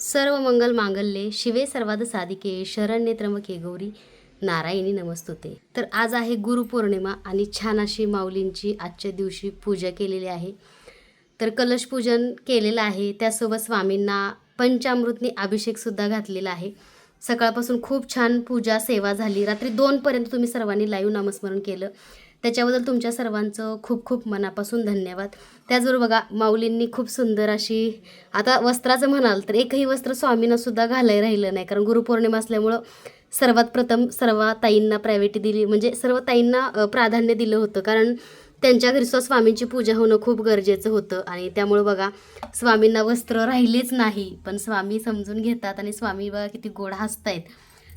सर्व मंगल मांगल्ये शिवे सर्वाद साधिके शरण्ये त्र्यंबके गौरी नारायणी नमस्तुते. तर आज आहे गुरुपौर्णिमा आणि छान अशी माऊलींची आजच्या दिवशी पूजा केलेली आहे. तर कलश पूजन केलेलं आहे. त्यासोबत स्वामींना पंचामृतनी अभिषेकसुद्धा घातलेला आहे. सकाळपासून खूप छान पूजा सेवा झाली. रात्री दोनपर्यंत तुम्ही सर्वांनी लाईव्ह नामस्मरण केलं. त्याच्याबद्दल तुमच्या सर्वांचं खूप खूप मनापासून धन्यवाद. त्याचबरोबर बघा माऊलींनी खूप सुंदर अशी आता वस्त्राचं म्हणाल तर एकही वस्त्र स्वामींनासुद्धा घालाय राहिलं नाही. कारण गुरुपौर्णिमा असल्यामुळं सर्वात प्रथम सर्व ताईंना प्रायव्हेटी दिली म्हणजे सर्व ताईंना प्राधान्य दिलं होतं. कारण त्यांच्या घरीसुद्धा स्वामींची पूजा होणं खूप गरजेचं होतं. आणि त्यामुळं बघा स्वामींना वस्त्र राहिलेच नाही पण स्वामी समजून घेतात आणि स्वामी बघा किती गोड हसतायत.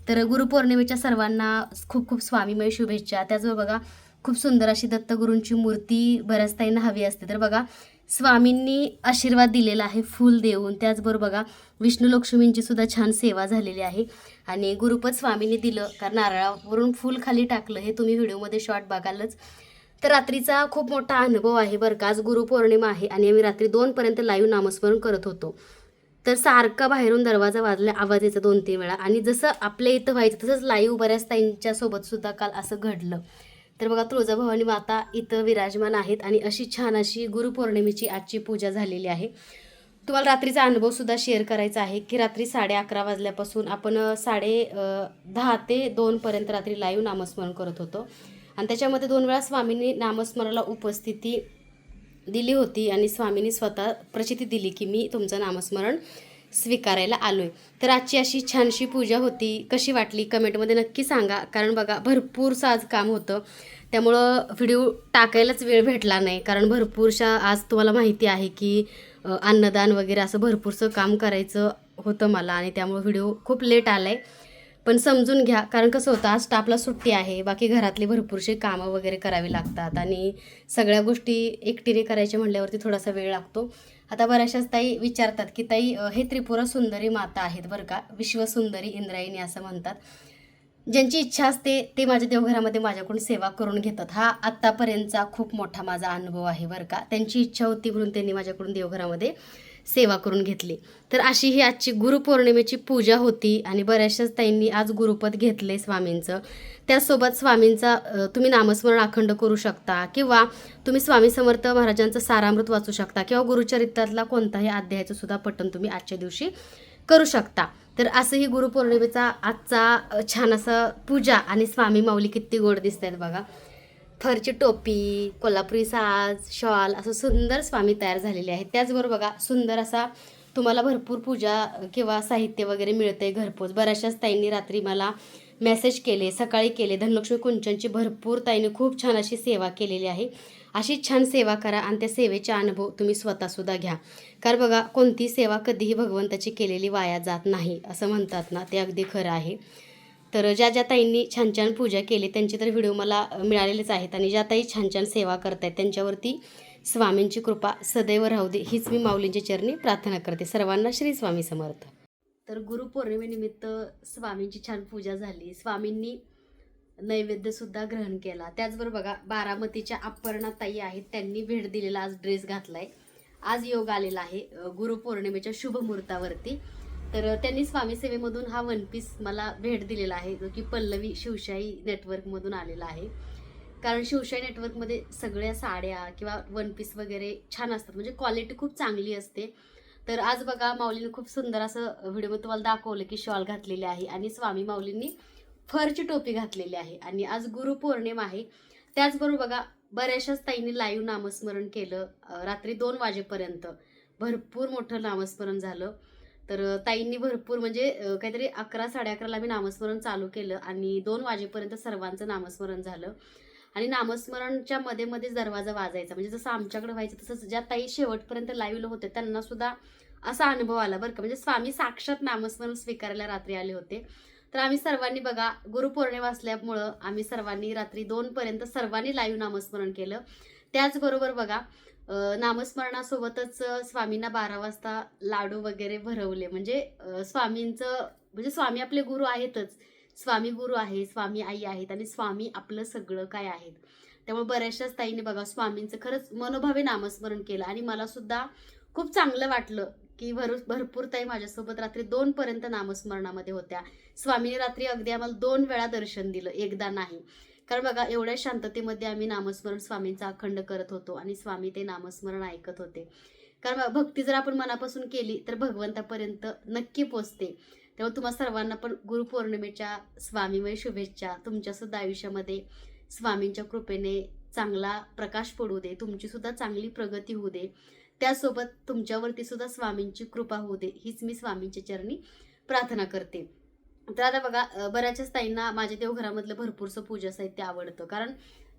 तर गुरुपौर्णिमेच्या सर्वांना खूप खूप स्वामीमय शुभेच्छा. त्याचबरोबर बघा खूप सुंदर अशी दत्तगुरूंची मूर्ती बऱ्याच ताईंना हवी असते. तर बघा स्वामींनी आशीर्वाद दिलेला आहे फूल देऊन. त्याचबरोबर बघा विष्णू लक्ष्मींची सुद्धा छान सेवा झालेली आहे. आणि गुरुपद स्वामींनी दिलं कारण नारळावरून फूल खाली टाकलं हे तुम्ही व्हिडिओमध्ये शॉर्ट बघालच. तर रात्रीचा खूप मोठा अनुभव आहे बरं का. आज गुरुपौर्णिमा आहे आणि आम्ही रात्री दोनपर्यंत लाईव्ह नामस्मरण करत होतो. तर सारखा बाहेरून दरवाजा वाजला आवाज यायचा दोन तीन वेळा. आणि जसं आपल्या इथं व्हायचं तसंच लाईव्ह बऱ्याच ताईंच्या सुद्धा काल असं घडलं. तर बघा तुळजाभवानी माता इथं विराजमान आहेत आणि अशी छान अशी गुरुपौर्णिमेची आजची पूजा झालेली आहे. तुम्हाला रात्रीचा अनुभवसुद्धा शेअर करायचा आहे की रात्री साडे अकरा वाजल्यापासून आपण साडे दहा ते दोनपर्यंत रात्री लाईव्ह नामस्मरण करत होतो. आणि त्याच्यामध्ये दोन वेळा स्वामींनी नामस्मरणाला उपस्थिती दिली होती आणि स्वामींनी स्वतः प्रचिती दिली की मी तुमचं नामस्मरण स्वीकारायला आलो आहे तर आजची अशी छानशी पूजा होती. कशी वाटली? कमेंटमध्ये नक्की सांगा. कारण बघा भरपूरसं आज काम होतं. त्यामुळं व्हिडिओ टाकायलाच वेळ भेटला नाही. कारण भरपूरशा आज तुम्हाला माहिती आहे की अन्नदान वगैरे असं भरपूरसं काम करायचं होतं मला आणि त्यामुळं व्हिडिओ खूप लेट आला आहे पण समजून घ्या. कारण कसं होतं आज स्टाफला सुट्टी आहे. बाकी घरातले भरपूरसे कामं वगैरे करावी लागतात आणि सगळ्या गोष्टी एकटीने करायच्या म्हणल्यावरती थोडासा वेळ लागतो. आता बऱ्याचशाच ताई विचारतात की ताई हे त्रिपुरा सुंदरी माता आहेत बरं का? विश्वसुंदरी इंद्रायणी असं म्हणतात. ज्यांची इच्छा असते ते माझ्या देवघरामध्ये माझ्याकडून सेवा करून घेतात. हा आत्तापर्यंतचा खूप मोठा माझा अनुभव आहे बरं का? त्यांची इच्छा होती म्हणून त्यांनी माझ्याकडून देवघरामध्ये सेवा करून घेतली. तर अशी ही आजची गुरुपौर्णिमेची पूजा होती आणि बऱ्याचशाच ताईंनी आज गुरुपद घेतले स्वामींचं. त्यासोबत स्वामींचा तुम्ही नामस्मरण अखंड करू शकता किंवा तुम्ही स्वामी समर्थ महाराजांचं सारामृत वाचू शकता किंवा गुरुचरित्रातला कोणताही अध्यायाचं सुद्धा पठण तुम्ही आजच्या दिवशी करू शकता. तर असं ही गुरुपौर्णिमेचा आजचा छान असा पूजा आणि स्वामी माऊली किती गोड दिसत आहेत बघा. फरची टोपी कोल्हापुरी साज शॉल असं सुंदर स्वामी तयार झालेले आहेत. त्याचबरोबर बघा सुंदर असा तुम्हाला भरपूर पूजा किंवा साहित्य वगैरे मिळते घरपोच. बऱ्याचशाच ताईंनी रात्री मला मेसेज केले सकाळी केले धनलक्ष्मी कुंचनची भरपूर ताईने खूप छान अशी सेवा केलेली आहे. अशी छान सेवा करा आणि त्या सेवेचा अनुभव तुम्ही स्वतःसुद्धा घ्या. कारण बघा कोणती सेवा कधीही भगवंताची केलेली वाया जात नाही असं म्हणतात ना ते अगदी खरं आहे. तर ज्या ज्या ताईंनी छान छान पूजा केली त्यांचे तर व्हिडिओ मला मिळालेलेच आहेत आणि ज्या ताई छान छान सेवा करत आहेत त्यांच्यावरती स्वामींची कृपा सदैव राहू दे हीच मी माऊलींच्या चरणी प्रार्थना करते. सर्वांना श्री स्वामी समर्थ. तर गुरुपौर्णिमेनिमित्त स्वामींची छान पूजा झाली. स्वामींनी नैवेद्यसुद्धा ग्रहण केला. त्याचबरोबर बघा बारामतीच्या अपर्णा ताई आहेत त्यांनी भेट दिलेला आज ड्रेस घातला आहे आज योग आलेला आहे गुरुपौर्णिमेच्या शुभ मुहूर्तावरती तर त्यांनी स्वामी सेवेमधून हा वन पीस मला भेट दिलेला आहे जो की पल्लवी शिवशाही नेटवर्कमधून आलेला आहे. कारण शिवशाही नेटवर्कमध्ये सगळ्या साड्या किंवा वन पीस वगैरे छान असतात म्हणजे क्वालिटी खूप चांगली असते. तर आज बघा माऊलीने खूप सुंदर असं व्हिडिओमध्ये तुम्हाला दाखवलं की शॉल घातलेली आहे आणि स्वामी माऊलींनी फरची टोपी घातलेली आहे आणि आज गुरुपौर्णिमा आहे. त्याचबरोबर बघा बऱ्याचशाच ताईंनी लाईव्ह नामस्मरण केलं रात्री दोन वाजेपर्यंत. भरपूर मोठं नामस्मरण झालं. तर ताईंनी भरपूर म्हणजे काहीतरी अकरा साडे अकराला मी नामस्मरण चालू केलं आणि दोन वाजेपर्यंत सर्वांचं नामस्मरण झालं. आणि नामस्मरणच्या मध्ये मध्येच दरवाजा वाजायचा. म्हणजे जसं आमच्याकडे व्हायचं तसंच ज्या ताई शेवटपर्यंत लाईव्हला होते त्यांना सुद्धा असा अनुभव आला बरं का. म्हणजे स्वामी साक्षात नामस्मरण स्वीकारायला रात्री आले होते. तर आम्ही सर्वांनी बघा गुरुपौर्णिमा असल्यामुळं आम्ही सर्वांनी रात्री दोनपर्यंत सर्वांनी लाईव्ह नामस्मरण केलं. त्याचबरोबर बघा नामस्मरणासोबतच स्वामींना बारा वाजता लाडू वगैरे भरवले. म्हणजे स्वामींचं म्हणजे स्वामी आपले गुरु आहेतच. स्वामी गुरु आहे स्वामी आई आहेत आणि स्वामी आपलं सगळं काय आहेत. त्यामुळे बऱ्याचशाच ताईने बघा स्वामींचं खरंच मनोभावे नामस्मरण केलं आणि मला सुद्धा खूप चांगलं वाटलं की भर भरपूर ताई माझ्यासोबत रात्री दोन पर्यंत नामस्मरणामध्ये होत्या. स्वामीने रात्री अगदी आम्हाला दोन वेळा दर्शन दिलं. एकदा नाही. कारण बघा एवढ्या शांततेमध्ये आम्ही नामस्मरण स्वामींचा अखंड करत होतो आणि स्वामी ते नामस्मरण ऐकत होते. कारण भक्ती जर आपण मनापासून केली तर भगवंतापर्यंत नक्की पोचते. तेव्हा तुम्हा सर्वांना पण गुरुपौर्णिमेच्या स्वामीमय शुभेच्छा. तुमच्यासुद्धा आयुष्यामध्ये स्वामींच्या कृपेने चांगला प्रकाश पडू दे. तुमचीसुद्धा चांगली प्रगती होऊ दे. त्यासोबत तुमच्यावरती सुद्धा स्वामींची कृपा होऊ दे. हीच मी स्वामींच्या चरणी प्रार्थना करते. तर आता बघा अं, बऱ्याचशाच ताईंना माझ्या देवघरामधलं भरपूरसं पूजा साहित्य आवडतं. कारण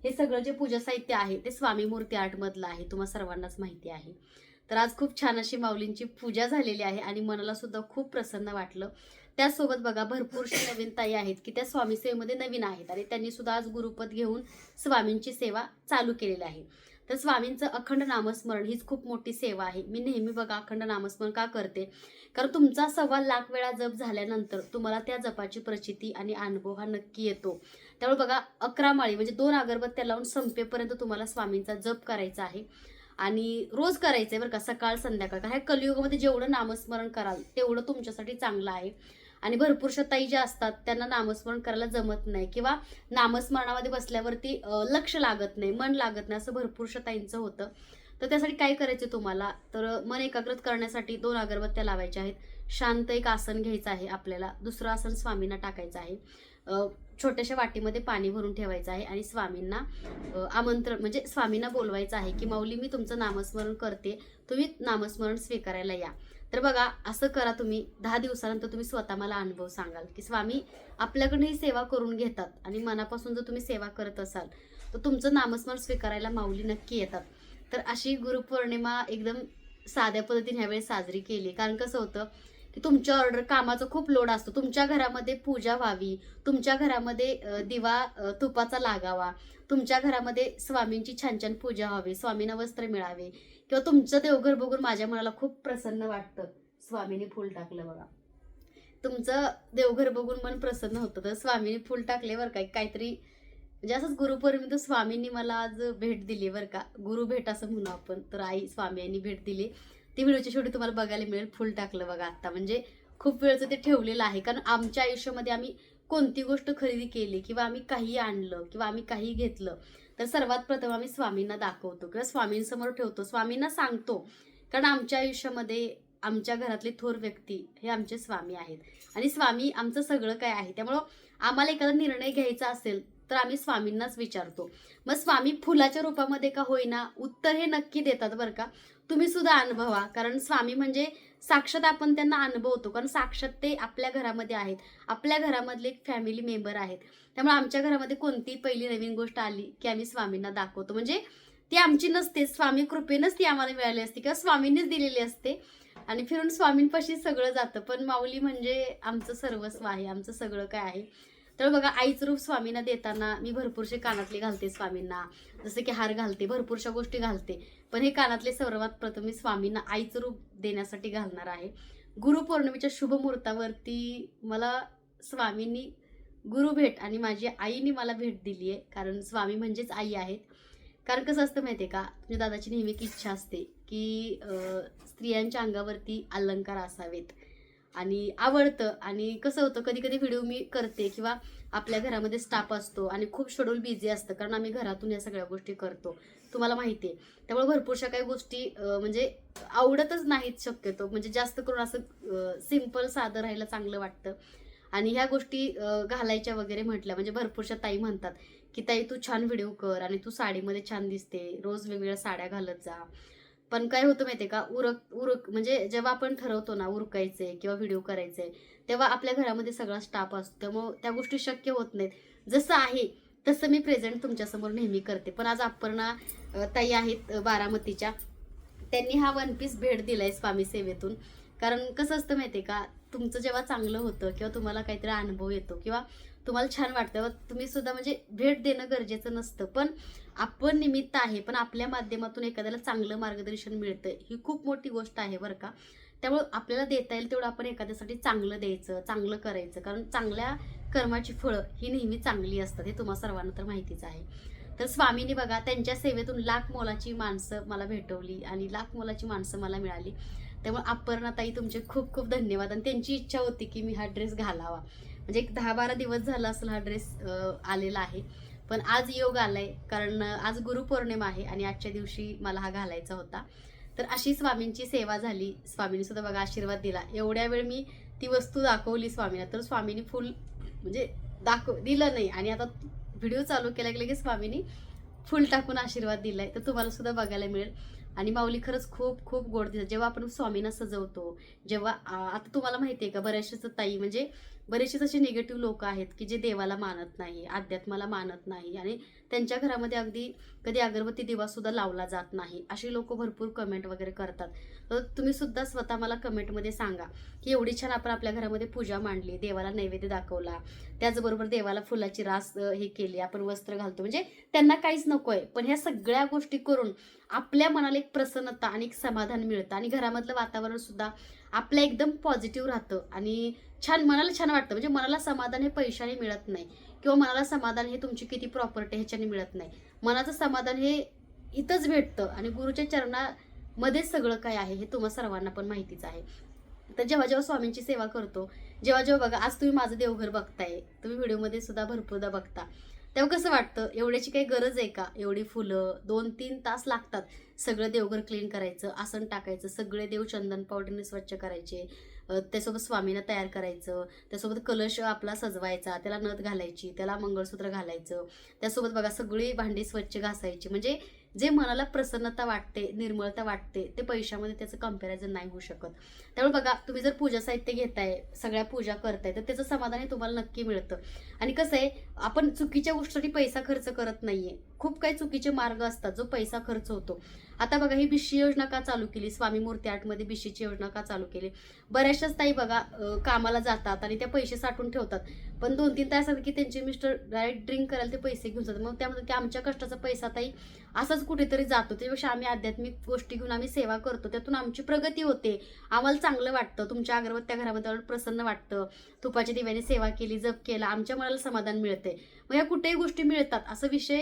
हे सगळं जे पूजा साहित्य आहे ते स्वामी मूर्ती आर्टमधलं आहे तुम्हा सर्वांनाच माहिती आहे. तर आज खूप छान अशी माऊलींची पूजा झालेली आहे आणि मनाला सुद्धा खूप प्रसन्न वाटलं. त्यासोबत बघा भरपूरशी नवीन ताई आहेत की त्या स्वामी सेवेमध्ये नवीन आहेत आणि त्यांनी सुद्धा आज गुरुपद घेऊन स्वामींची सेवा चालू केलेली आहे. तर स्वामींचं अखंड नामस्मरण हीच खूप मोठी सेवा आहे. मी नेहमी बघा अखंड नामस्मरण का करते? कारण तुमचा सव्वा लाख वेळा जप झाल्यानंतर तुम्हाला त्या जपाची प्रचिती आणि अनुभव हा नक्की येतो. त्यामुळे बघा अकरा माळी म्हणजे दोन अगरबत्त्या लावून संपेपर्यंत तुम्हाला स्वामींचा जप करायचा आहे. आणि रोज करायचं आहे बरं का सकाळ संध्याकाळ. कारण ह्या कलियुगामध्ये जेवढं नामस्मरण कराल तेवढं तुमच्यासाठी चांगलं आहे. आणि भरपूरशा ताई ज्या असतात त्यांना नामस्मरण करायला जमत नाही किंवा नामस्मरणामध्ये बसल्यावरती लक्ष लागत नाही मन लागत नाही असं भरपूरशा ताईंचं होतं. तर त्यासाठी काय करायचं तुम्हाला? तर मन एकाग्रत करण्यासाठी दोन अगरबत्त्या लावायच्या आहेत. शांत एक आसन घ्यायचं आहे आपल्याला. दुसरं आसन स्वामींना टाकायचं आहे. छोट्याशा वाटीमध्ये पाणी भरून ठेवायचं आहे आणि स्वामींना आमंत्रण म्हणजे स्वामींना बोलवायचं आहे की माऊली मी तुमचं नामस्मरण करते. तुम्ही नामस्मरण स्वीकारायला या. तर बघा असं करा तुम्ही. दहा दिवसानंतर तुम्ही स्वतः मला अनुभव सांगाल की स्वामी आपल्याकडून ही सेवा करून घेतात आणि मनापासून जर तुम्ही सेवा करत असाल तर तुमचं नामस्मरण स्वीकारायला माऊली नक्की येतात. तर अशी गुरुपौर्णिमा एकदम साध्या पद्धतीने ह्यावेळी साजरी केली. कारण कसं होतं की तुमच्या ऑर्डर कामाचा खूप लोड असतो. तुमच्या घरामध्ये पूजा व्हावी तुमच्या घरामध्ये दिवा तुपाचा लागावा तुमच्या घरामध्ये स्वामींची छान छान पूजा व्हावी स्वामींना वस्त्र मिळावे. किंवा तुमचं देवघर बघून माझ्या मनाला खूप प्रसन्न वाटतं स्वामीने फुल टाकलं बघा. तुमचं देवघर बघून मन प्रसन्न होतं. तर स्वामीने फुल टाकले बरं का. काहीतरी म्हणजे असंच गुरुपौर्णिमेत स्वामींनी मला आज भेट दिली बरं का. गुरु भेट असं म्हणू आपण तर आई स्वामी यांनी भेट दिली. ते व्हिडिओच्या शेवटी तुम्हाला बघायला मिळेल. फुल टाकलं बघा आत्ता. म्हणजे खूप वेळचं ते ठेवलेलं आहे. कारण आमच्या आयुष्यामध्ये आम्ही कोणती गोष्ट खरेदी केली किंवा आम्ही काही आणलं किंवा आम्ही काही घेतलं तर सर्वात प्रथम आम्ही स्वामींना दाखवतो किंवा स्वामींसमोर ठेवतो. स्वामींना सांगतो. कारण आमच्या आयुष्यामध्ये आमच्या घरातले थोर व्यक्ती हे आमचे स्वामी आहेत. आणि स्वामी आमचं सगळं काय आहे त्यामुळं आम्हाला एखादा निर्णय घ्यायचा असेल तर आम्ही स्वामींनाच विचारतो. मग स्वामी फुलाच्या रूपामध्ये का होईना उत्तर हे नक्की देतात बरं का. तुम्ही सुद्धा अनुभवा. कारण स्वामी म्हणजे साक्षात आपण त्यांना अनुभवतो. कारण साक्षात ते आपल्या घरामध्ये आहेत. आपल्या घरामधले एक फॅमिली मेंबर आहेत. त्यामुळे आमच्या घरामध्ये कोणती पहिली नवीन गोष्ट आली की आम्ही स्वामींना दाखवतो. म्हणजे ती आमची नसते. स्वामी कृपेनंच ती आम्हाला मिळाली असते किंवा स्वामींनीच दिलेली असते. आणि फिरून स्वामींपाशी सगळं जातं. पण माऊली म्हणजे आमचं सर्वस्व आहे. आमचं सगळं काय आहे. तर बघा आईचं रूप स्वामींना देताना मी भरपूरसे कानातले घालते स्वामींना. जसं की हार घालते भरपूरशा गोष्टी घालते. पण हे कानातले सर्वात प्रथम मी स्वामींना आईचं रूप देण्यासाठी घालणार आहे. गुरुपौर्णिमेच्या शुभ मुहूर्तावरती मला स्वामींनी गुरु भेट आणि माझी आईने मला भेट दिली आहे. कारण स्वामी म्हणजेच आई आहेत. कारण कसं असतं माहिती आहे का? तुझ्या दादाची नेहमी इच्छा असते की स्त्रियांच्या अंगावरती अलंकार असावेत. आणि आवडतं. आणि कसं होतं कधी कधी व्हिडिओ मी करते किंवा आपल्या घरामध्ये स्टाफ असतो आणि खूप शेड्यूल बिझी असतं कारण आम्ही घरातून या सगळ्या गोष्टी करतो. तुम्हाला माहिती आहे. त्यामुळे भरपूरशा काही गोष्टी म्हणजे आवडतच नाहीत शक्यतो. म्हणजे जास्त करून असं सिंपल साधं राहायला चांगलं वाटतं. आणि ह्या गोष्टी घालायच्या वगैरे म्हटल्या म्हणजे भरपूरशा ताई म्हणतात की ताई तू छान व्हिडिओ कर आणि तू साडीमध्ये छान दिसते. रोज वेगवेगळ्या साड्या घालत जा. पण काय होतं माहितीये का? उरक उरक म्हणजे जेव्हा आपण ठरवतो ना उरकायचे किंवा व्हिडिओ करायचे तेव्हा आपल्या घरामध्ये सगळा स्टाफ असतो. त्यामुळे त्या गोष्टी शक्य होत नाहीत. जसं आहे तसं मी प्रेझेंट तुमच्यासमोर नेहमी करते. पण आज अपर्णा ताई आहेत बारामतीच्या. त्यांनी हा वन पीस भेट दिलाय स्वामी सेवेतून. कारण कसं असतं माहितीये का? तुमचं जेव्हा चांगलं होतं किंवा तुम्हाला काहीतरी अनुभव येतो किंवा तुम्हाला छान वाटतं तुम्ही सुद्धा म्हणजे भेट देणं गरजेचं नसतं. पण आपण निमित्त आहे पण आपल्या माध्यमातून एखाद्याला चांगलं मार्गदर्शन मिळतं ही खूप मोठी गोष्ट आहे बरं का. त्यामुळे आपल्याला देता येईल तेवढं आपण एखाद्यासाठी चांगलं द्यायचं चांगलं करायचं. कारण चांगल्या कर्माची फळं ही नेहमी चांगली असतात हे तुम्हाला सर्वांना तर माहितीच आहे. तर स्वामींनी बघा त्यांच्या सेवेतून लाख मोलाची माणसं मला भेटवली आणि लाख मोलाची माणसं मला मिळाली. त्यामुळे अपर्णाताई तुमचे खूप खूप धन्यवाद. आणि त्यांची इच्छा होती की मी हा ड्रेस घालावा. म्हणजे एक दहा बारा दिवस झाला असेल हा ड्रेस आलेला आहे. पण आज योग आलाय कारण आज गुरुपौर्णिमा आहे आणि आजच्या दिवशी मला हा घालायचा होता. तर अशी स्वामींची सेवा झाली. स्वामींनी सुद्धा बघा आशीर्वाद दिला. एवढ्या वेळ मी ती वस्तू दाखवली स्वामीला तर स्वामींनी फुल म्हणजे दाखव दिलं नाही. आणि आता व्हिडिओ चालू केला की लगेच स्वामींनी फुल टाकून आशीर्वाद दिलाय. तर तुम्हाला सुद्धा बघायला मिळेल. आणि माऊली खरंच खूप खूप गोड दिसत जेव्हा आपण स्वामींना सजवतो जेव्हा आता तुम्हाला माहिती आहे का बऱ्याचशाच ताई म्हणजे बरेचसेच असे निगेटिव्ह लोक आहेत की जे देवाला मानत नाही अध्यात्माला मानत नाही आणि त्यांच्या घरामध्ये अगदी कधी अगरबत्ती दिवासुद्धा लावला जात नाही असे लोक भरपूर कमेंट वगैरे करतात. तर तुम्ही सुद्धा स्वतः मला कमेंटमध्ये सांगा की एवढी छान आपण आपल्या घरामध्ये पूजा मांडली देवाला नैवेद्य दाखवला त्याचबरोबर देवाला फुलाची रास हे केली आपण वस्त्र घालतो. म्हणजे त्यांना काहीच नको आहे पण ह्या सगळ्या गोष्टी करून आपल्या मनाला एक प्रसन्नता आणि एक समाधान मिळतं आणि घरामधलं वातावरण सुद्धा आपलं एकदम पॉझिटिव्ह राहतं. आणि छान मनाला छान वाटतं. म्हणजे मनाला समाधान हे पैशाने मिळत नाही. किंवा मनाला समाधान हे तुमची किती प्रॉपर्टी ह्याच्याने मिळत नाही. मनाचं समाधान हे इथंच भेटतं. आणि गुरुच्या चरणामध्येच सगळं काय आहे हे तुम्हा सर्वांना पण माहितीच आहे. तर जेव्हा जेव्हा स्वामींची सेवा करतो जेव्हा जेव्हा बघा आज तुम्ही माझं देवघर बघताय. तुम्ही व्हिडिओमध्ये सुद्धा भरपूरदा बघता. तेव्हा कसं वाटतं? एवढ्याची काही गरज आहे का? एवढी फुलं दोन तीन तास लागतात. सगळं देवघर क्लीन करायचं आसन टाकायचं सगळे देव चंदन पावडरने स्वच्छ करायचे. त्यासोबत स्वामींना तयार करायचं. त्यासोबत कलश आपला सजवायचा त्याला नथ घालायची त्याला मंगळसूत्र घालायचं. त्यासोबत बघा सगळी भांडी स्वच्छ घासायची. म्हणजे जे मनाला प्रसन्नता वाटते निर्मळता वाटते ते पैशामध्ये त्याचं कंपॅरिझन नाही होऊ शकत. त्यामुळे बघा तुम्ही जर पूजा साहित्य घेताय सगळ्या पूजा करताय तर त्याचं समाधान हे तुम्हाला नक्की मिळतं. आणि कसं आहे आपण चुकीच्या गोष्टीसाठी पैसा खर्च करत नाहीये. खूप काही चुकीचे मार्ग असतात जो पैसा खर्च होतो. आता बघा ही बिशी योजना का चालू केली? स्वामी मूर्ती आर्टमध्ये बिशीची योजना का चालू केली? बऱ्याचशाच ताई बघा कामाला जातात आणि त्या पैसे साठवून ठेवतात. पण दोन तीन तास की त्यांचे मिस्टर डायरेक्ट ड्रिंक करायला ते पैसे घेऊन जातात. मग त्यामध्ये की आमच्या कष्टाचा पैसा ताई असाच कुठेतरी जातो. त्यापेक्षा आम्ही आध्यात्मिक गोष्टी घेऊन आम्ही सेवा करतो. त्यातून आमची प्रगती होते. आम्हाला चांगलं वाटतं. तुमच्या अगरबत्त्या घरामध्ये प्रसन्न वाटतं. तुपाच्या दिव्याने सेवा केली जप केला आमच्या मनाला समाधान मिळते मग या कुठेही गोष्टी मिळतात. असं विषय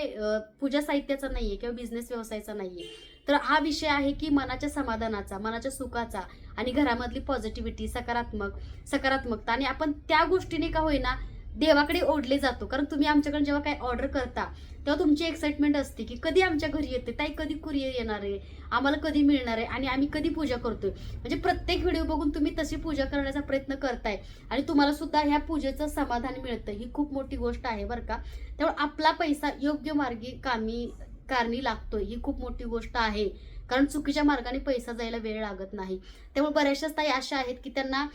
पूजा साहित्याचा नाहीये किंवा बिझनेस व्यवसायाचा नाहीये. तर हा विषय आहे की मनाच्या समाधानाचा मनाच्या सुखाचा आणि घरामधली पॉझिटिव्हिटी सकारात्मक सकारात्मकता आणि आपण त्या गोष्टीने का होईना देवाकडे ओढले जातो. कारण तुम्ही आमच्याकडे जेव्हा काही ऑर्डर करता तेव्हा तुमची एक्साइटमेंट असते की कधी आमच्या घरी येते? ताई कधी कुरिअर येणार आहे? आम्हाला कधी मिळणार आहे? आणि आम्ही कधी पूजा करतोय? म्हणजे प्रत्येक व्हिडिओ बघून तुम्ही तशी पूजा करण्याचा प्रयत्न करताय. आणि तुम्हाला सुद्धा ह्या पूजेचं समाधान मिळतं. ही खूप मोठी गोष्ट आहे बरं का. त्यामुळे आपला पैसा योग्य मार्गी कामी कारणी लागतोय. ही खूप मोठी गोष्ट आहे. कारण चुकीच्या मार्गाने पैसा जायला वेळ लागत नाही. त्यामुळे बऱ्याचशाच ताई अशा आहेत की त्यांना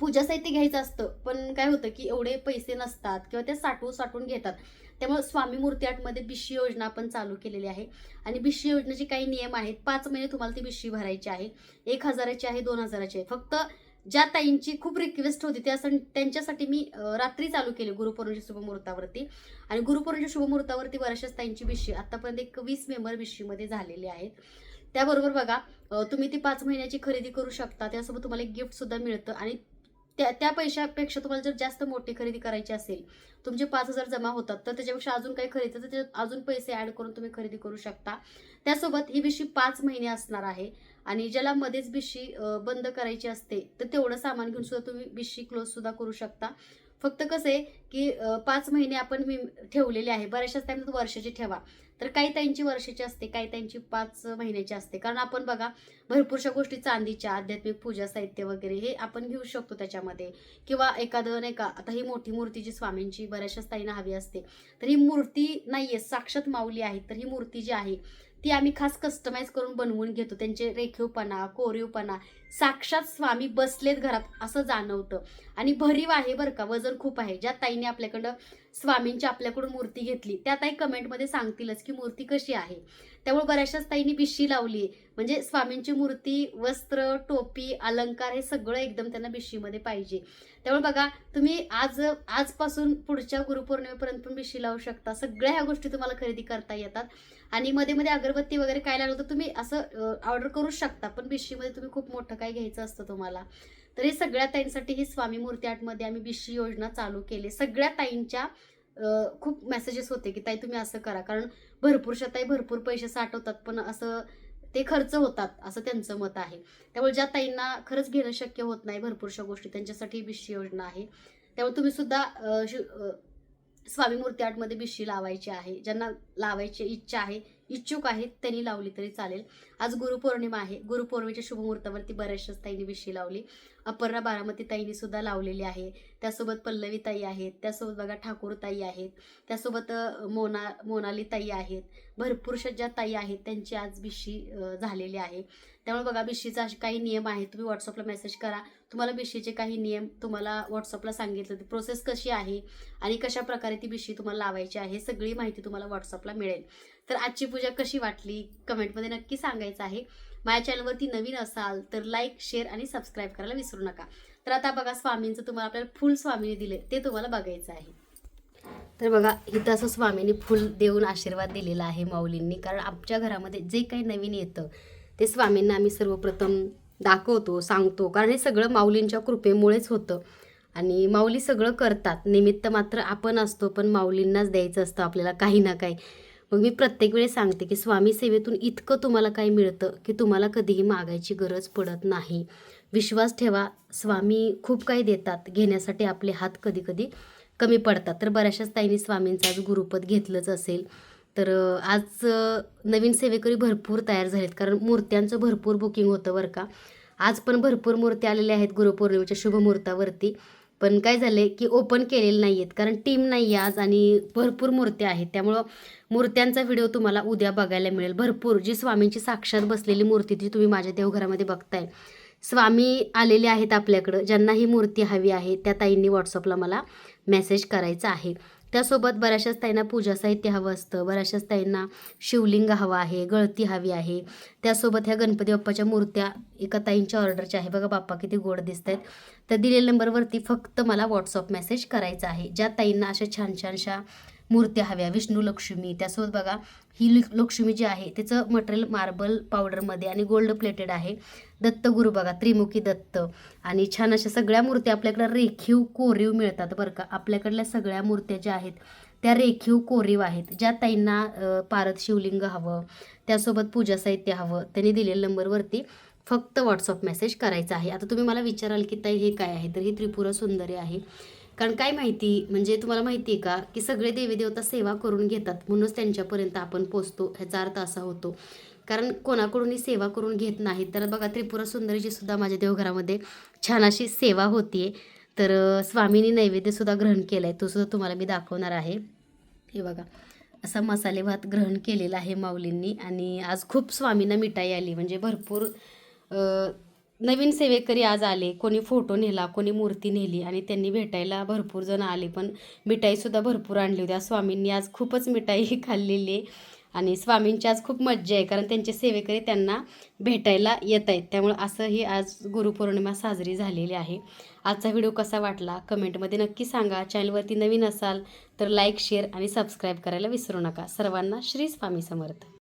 पूजा साहित्य घ्यायचं असतं. पण काय होतं की एवढे पैसे नसतात किंवा ते साठवून साठवून घेतात. त्यामुळे स्वामी मूर्ती आर्टमध्ये बिशी योजना आपण चालू केलेली आहे. आणि बिशी योजनेचे काही नियम आहेत. पाच महिने तुम्हाला ती बिशी भरायची आहे. एक हजाराची आहे दोन हजाराची आहे. फक्त ज्या ताईंची खूप रिक्वेस्ट होती त्या त्यांच्यासाठी मी रात्री चालू केली गुरुपौर्णिमेच्या शुभमुहूर्तावरती. आणि गुरुपौर्णिमेच्या शुभमुहूर्तावरती बऱ्याचशाच ताईंची बिशी आतापर्यंत एक वीस मेंबर बिशीमध्ये झालेले आहेत. त्याबरोबर बघा तुम्ही ती पाच महिन्याची खरेदी करू शकता. त्यासोबत तुम्हाला एक गिफ्ट सुद्धा मिळतं. आणि त्या त्या पैशापेक्षा तुम्हाला जर जास्त मोठी खरेदी करायची असेल तुमचे पाच हजार जमा होतात तर त्याच्यापेक्षा अजून काही खरेदी तर त्याच्यात अजून पैसे ऍड करून तुम्ही खरेदी करू शकता. त्यासोबत ही बिशी पाच महिने असणार आहे आणि ज्याला मध्येच बिशी बंद करायची असते तर तेवढं सामान घेऊन सुद्धा तुम्ही बिशी क्लोज सुद्धा करू शकता. फक्त कसं आहे की पाच महिने आपण मी ठेवलेले आहे. बऱ्याचशाच टाइम वर्षाची ठेवा. तर काही ताईंची वर्षाची असते काही त्यांची पाच महिन्याची असते. कारण आपण बघा भरपूरशा गोष्टी चांदीच्या आध्यात्मिक पूजा साहित्य वगैरे हे आपण घेऊ शकतो त्याच्यामध्ये. किंवा एखादं नाही का आता ही मोठी मूर्ती जी स्वामींची बऱ्याचशाच ताईंना हवी असते. तर ही मूर्ती नाही आहे साक्षात माऊली आहे. तर ही मूर्ती जी आहे ती आम्ही खास कस्टमाइज करून बनवून घेतो. त्यांचे रेखीवपणा कोरीवपणा साक्षात स्वामी बसलेत घरात असं जाणवतं. आणि भरीव आहे बरं का वजन खूप आहे. ज्या ताईने आपल्याकडं स्वामींची आपल्याकडून मूर्ती घेतली त्या ताई कमेंटमध्ये सांगतीलच की मूर्ती कशी आहे. त्यामुळे बऱ्याचशाच ताईंनी बिशी लावली म्हणजे स्वामींची मूर्ती वस्त्र टोपी अलंकार हे सगळं एकदम त्यांना बिशीमध्ये पाहिजे. त्यामुळे बघा तुम्ही आज आजपासून पुढच्या गुरुपौर्णिमेपर्यंत पण बिशी लावू शकता. सगळ्या ह्या गोष्टी तुम्हाला खरेदी करता येतात. आणि मध्ये मध्ये अगरबत्ती वगैरे काय लागलं तर तुम्ही असं ऑर्डर करू शकता. पण बिशीमध्ये तुम्ही खूप मोठं काय घ्यायचं असतं तुम्हाला? तर हे सगळ्या ताईंसाठी ही स्वामी मूर्ती आर्टमध्ये आम्ही बिशी योजना चालू केली. सगळ्या ताईंच्या खूप मेसेजेस होते की ताई तुम्ही असं करा. कारण भरपूरशा ताई भरपूर पैसे साठवतात पण असं ते खर्च होतात असं त्यांचं मत आहे. त्यामुळे ज्या ताईंना खरंच घेणं शक्य होत नाही भरपूरशा गोष्टी त्यांच्यासाठी ही बिशी योजना आहे. त्यामुळे तुम्ही सुद्धा स्वामी मूर्ती आर्टमध्ये बिशी लावायची आहे. ज्यांना लावायची इच्छा आहे इच्छुक आहेत त्यांनी लावली तरी चालेल. आज गुरुपौर्णिमा आहे. गुरुपौर्णिमेच्या शुभमुहूर्तावरती बऱ्याचशाच ताईंनी विशी लावली. अपर्णा बारामती ताईंनी सुद्धा लावलेली आहे. त्यासोबत पल्लवी ताई आहेत. त्यासोबत बघा ठाकूर ताई आहेत. त्यासोबत मोना मोनाली ताई आहेत. भरपूरशा ज्या ताई आहेत त्यांची आज बिशी झालेली आहे. त्यामुळे बघा बिशीचा असे काही नियम आहेत तुम्ही व्हॉट्सअपला मेसेज करा. तुम्हाला बिशीचे काही नियम तुम्हाला व्हॉट्सअपला सांगितलं ती प्रोसेस कशी आहे आणि कशा प्रकारे ती बिशी तुम्हाला लावायची आहे सगळी माहिती तुम्हाला व्हॉट्सअपला मिळेल. तर आजची पूजा कशी वाटली? कमेंटमध्ये नक्की सांगायचं आहे. माझ्या चॅनलवरती नवीन असाल तर लाईक शेअर आणि सबस्क्राईब करायला विसरू नका. तर आता बघा स्वामींचं तुम्हाला आपल्याला फुल स्वामीने दिले ते तुम्हाला बघायचं आहे. तर बघा इथं असं स्वामींनी फुल देऊन आशीर्वाद दिलेला आहे माऊलींनी कारण आमच्या घरामध्ये जे काही नवीन येतं ते स्वामींना आम्ही सर्वप्रथम दाखवतो सांगतो. कारण हे सगळं माऊलींच्या कृपेमुळेच होतं. आणि माऊली सगळं करतात. निमित्त मात्र आपण असतो पण माऊलींनाच द्यायचं असतं आपल्याला काही ना काही. मग मी प्रत्येक वेळेस सांगते की स्वामी सेवेतून इतकं तुम्हाला काही मिळतं की तुम्हाला कधीही मागायची गरज पडत नाही. विश्वास ठेवा. स्वामी खूप काही देतात. घेण्यासाठी आपले हात कधी कधी कमी पडतात. तर बऱ्याचशाच ताईंनी स्वामींचं आज गुरुपद घेतलंच असेल. तर आज नवीन सेवेकरी भरपूर तयार झालेत. कारण मूर्त्यांचं भरपूर बुकिंग होतं बरं का. आज पण भरपूर मूर्ती आलेल्या आहेत गुरुपौर्णिमेच्या शुभमुहूर्तावरती. पण काय झालं आहे की ओपन केलेले नाही आहेत कारण टीम नाही आहे आज आणि भरपूर मूर्त्या आहेत. त्यामुळं मूर्त्यांचा व्हिडिओ तुम्हाला उद्या बघायला मिळेल. भरपूर. जी स्वामींची साक्षात बसलेली मूर्ती जी तुम्ही माझ्या देवघरामध्ये बघताय. स्वामी आलेले आहेत आपल्याकडं. ज्यांना ही मूर्ती हवी आहे त्या ताईंनी व्हॉट्सअपला मला मेसेज करायचा आहे. त्यासोबत बऱ्याचशाच ताईंना पूजा साहित्य हवं असतं. बऱ्याचशाच ताईंना शिवलिंग हवं आहे गळती हवी आहे. त्यासोबत ह्या गणपती बाप्पाच्या मूर्त्या एका ताईंच्या ऑर्डरच्या आहे. बघा बाप्पा किती गोड दिसत आहेत तर दिलेल्या नंबरवरती फक्त मला व्हॉट्सअप मेसेज करायचा आहे. ज्या ताईंना अशा छान छानशा मूर्त्या हव्या विष्णू लक्ष्मी त्यासोबत बघा ही लक्ष्मी जी आहे त्याचं मटेरियल मार्बल पावडरमध्ये आणि गोल्ड प्लेटेड आहे. दत्तगुरु बघा त्रिमुखी दत्त. आणि छान अशा सगळ्या मूर्त्या आपल्याकडे रेखीव कोरीव मिळतात बरं का. आपल्याकडल्या सगळ्या मूर्त्या ज्या आहेत त्या रेखीव कोरीव आहेत. ज्या ताईंना अ, पारद शिवलिंग हवं त्यासोबत पूजा साहित्य हवं त्यांनी दिलेल्या नंबरवरती फक्त व्हॉट्सअप मेसेज करायचा आहे. आता तुम्ही मला विचाराल की ताई हे काय आहे? तर ही त्रिपुरा सुंदरी आहे. कारण काय माहिती म्हणजे तुम्हाला माहिती आहे का की सगळे देवी देवता सेवा करून घेतात. म्हणूनच त्यांच्यापर्यंत आपण पोचतो ह्याचा अर्थ असा होतो कारण कोणाकडूनही सेवा करून घेत नाहीत. तर बघा त्रिपुरा सुंदरीची सुद्धा माझ्या देवघरामध्ये छान अशी सेवा होतीये. तर स्वामींनी नैवेद्यसुद्धा ग्रहण केला आहे तो सुद्धा तुम्हाला मी दाखवणार आहे. हे बघा असा मसाले भात ग्रहण केलेला आहे माऊलींनी आणि आज खूप स्वामींना मिठाई आली. म्हणजे भरपूर नवीन सेवेकरी आज आले. कोणी फोटो नेला कोणी मूर्ती नेली आणि त्यांनी भेटायला भरपूर जण आले. पण मिठाईसुद्धा भरपूर आणली होती. स्वामींनी आज खूपच मिठाई खाल्लेली आहे. आणि स्वामींची आज खूप मज्जा आहे कारण त्यांचे सेवेकरी त्यांना भेटायला येत आहेत. त्यामुळे असं ही आज गुरुपौर्णिमा साजरी झालेली आहे. आजचा व्हिडिओ कसा वाटला कमेंटमध्ये नक्की सांगा. चॅनलवरती नवीन असाल तर लाईक शेअर आणि सबस्क्राईब करायला विसरू नका. सर्वांना श्री स्वामी समर्थ.